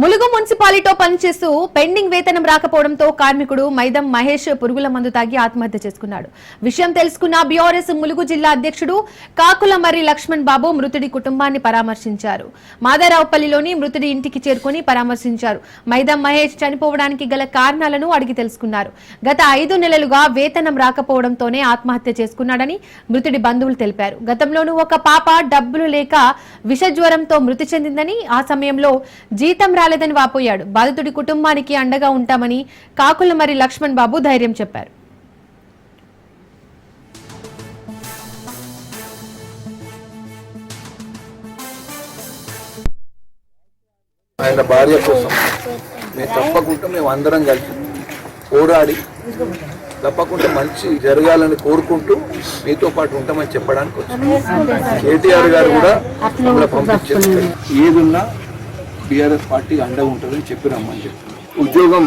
ములుగు మున్సిపాలిటీతో పనిచేస్తూ పెండింగ్ వేతనం రాకపోవడంతో కార్మికుడు మైదం మహేష్ పురుగుల మందు తాగి ఆత్మహత్య చేసుకున్నాడు. విషయం తెలుసుకున్న బీఆర్ఎస్ ములుగు జిల్లా అధ్యక్షుడు కాకులమర్రి లక్ష్మణ్ బాబు మృతుడి కుటుంబాన్ని పరామర్శించారు. మాదారావుపల్లిలోని మృతుడి ఇంటికి చేరుకుని పరామర్శించారు. మైదం మహేష్ చనిపోవడానికి గల కారణాలను అడిగి తెలుసుకున్నారు. గత ఐదు నెలలుగా వేతనం రాకపోవడంతోనే ఆత్మహత్య చేసుకున్నాడని మృతుడి బంధువులు తెలిపారు. గతంలోనూ ఒక పాప డబ్బులు లేక విషజ్వరంతో మృతి చెందిందని ఆ సమయంలో జీతం రాలేదని వాపోయాడు. బాధితుడి కుటుంబానికి అండగా ఉంటామని కాకుల మరి లక్ష్మణ్ బాబు ధైర్యం చెప్పారు. ఆయన భార్య కోసం మేము తప్పకుండా మేము అందరం కలిసి పోరాడి తప్పకుండా మంచి జరగాలని కోరుకుంటూ మీతో పాటు ఉంటామని చెప్పడానికి వచ్చాం. కేటీఆర్ గారు కూడా పంపించారు. ఏదున్నా బీఆర్ఎస్ పార్టీ అండగా ఉంటుందని చెప్పి రమ్మని చెప్పి ఉద్యోగం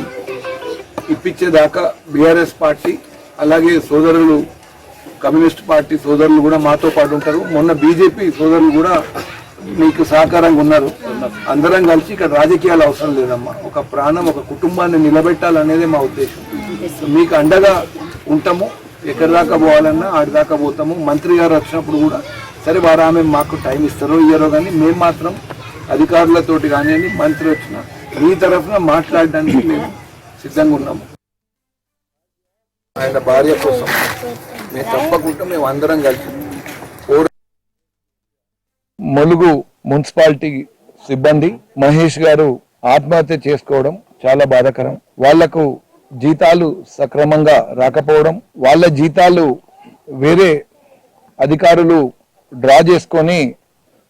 ఇప్పించేదాకా బీఆర్ఎస్ పార్టీ అలాగే సోదరులు కమ్యూనిస్ట్ పార్టీ సోదరులు కూడా మాతో పాటు ఉంటారు. మొన్న బీజేపీ సోదరులు కూడా మీకు సహకారంగా ఉన్నారు. అందరం కలిసి ఇక్కడ రాజకీయాలు అవసరం లేదమ్మా. ఒక ప్రాణం ఒక కుటుంబాన్ని నిలబెట్టాలనేదే మా ఉద్దేశం. మీకు అండగా ఉంటాము. ఎక్కడి దాకా పోవాలన్నా ఆడి దాకా పోతాము. మంత్రి గారు వచ్చినప్పుడు కూడా సరే వారు ఆమె మాకు టైం ఇస్తారో ఇయ్యారో కానీ మేము మాత్రం అధికారులతోటి కానివ్వండి మంత్రి వచ్చిన. మీ తరఫున మాట్లాడడానికి మేము సిద్ధంగా ఉన్నాము. ఆయన భార్య కోసం మేము తప్పకుండా మేము అందరం కలిసి ములుగు మున్సిపాలిటీ సిబ్బంది మహేష్ గారు ఆత్మహత్య చేసుకోవడం చాలా బాధాకరం. వాళ్ళకు జీతాలు సక్రమంగా రాకపోవడం వాళ్ళ జీతాలు వేరే అధికారులు డ్రా చేసుకొని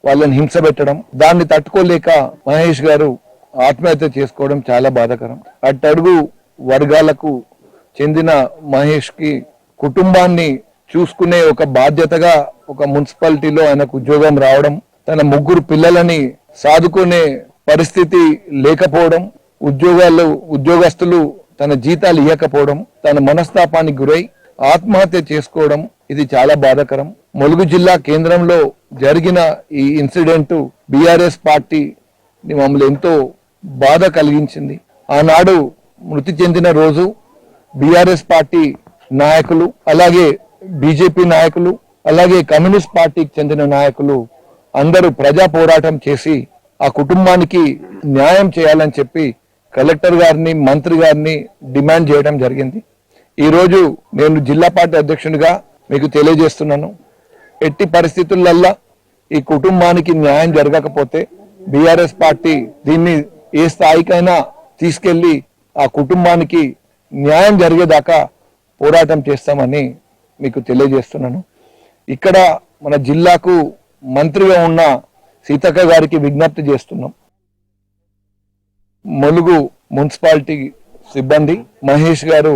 వాళ్ళని హింస పెట్టడం దాన్ని తట్టుకోలేక మహేష్ గారు ఆత్మహత్య చేసుకోవడం చాలా బాధాకరం. అట్టడుగు వర్గాలకు చెందిన మహేష్కి కుటుంబాన్ని చూసుకునే ఒక బాధ్యతగా ఒక మున్సిపాలిటీలో ఆయనకు ఉద్యోగం రావడం తన ముగ్గురు పిల్లలని సాదుకునే పరిస్థితి లేకపోవడం ఉద్యోగాలు ఉద్యోగస్తులు తన జీతాలు ఇవ్వకపోవడం తన మనస్తాపానికి గురై ఆత్మహత్య చేసుకోవడం ఇది చాలా బాధాకరం. ములుగు జిల్లా కేంద్రంలో జరిగిన ఈ ఇన్సిడెంట్ బీఆర్ఎస్ పార్టీ మమ్మల్ని ఎంతో బాధ కలిగించింది. ఆనాడు మృతి చెందిన రోజు బీఆర్ఎస్ పార్టీ నాయకులు అలాగే బీజేపీ నాయకులు అలాగే కమ్యూనిస్ట్ పార్టీకి చెందిన నాయకులు అందరూ ప్రజా పోరాటం చేసి ఆ కుటుంబానికి న్యాయం చేయాలని చెప్పి కలెక్టర్ గారిని మంత్రి గారిని డిమాండ్ చేయడం జరిగింది. ఈరోజు నేను జిల్లా పార్టీ అధ్యక్షునిగా మీకు తెలియజేస్తున్నాను. ఎట్టి పరిస్థితులల్లా ఈ కుటుంబానికి న్యాయం జరగకపోతే బీఆర్ఎస్ పార్టీ దీన్ని ఏ స్థాయికైనా తీసుకెళ్ళి ఆ కుటుంబానికి న్యాయం జరిగేదాకా పోరాటం చేస్తామని మీకు తెలియజేస్తున్నాను. ఇక్కడ మన జిల్లాకు మంత్రిగా ఉన్న సీతక్క గారికి విజ్ఞప్తి చేస్తున్నాం. ములుగు మున్సిపాలిటీ సిబ్బంది మహేష్ గారు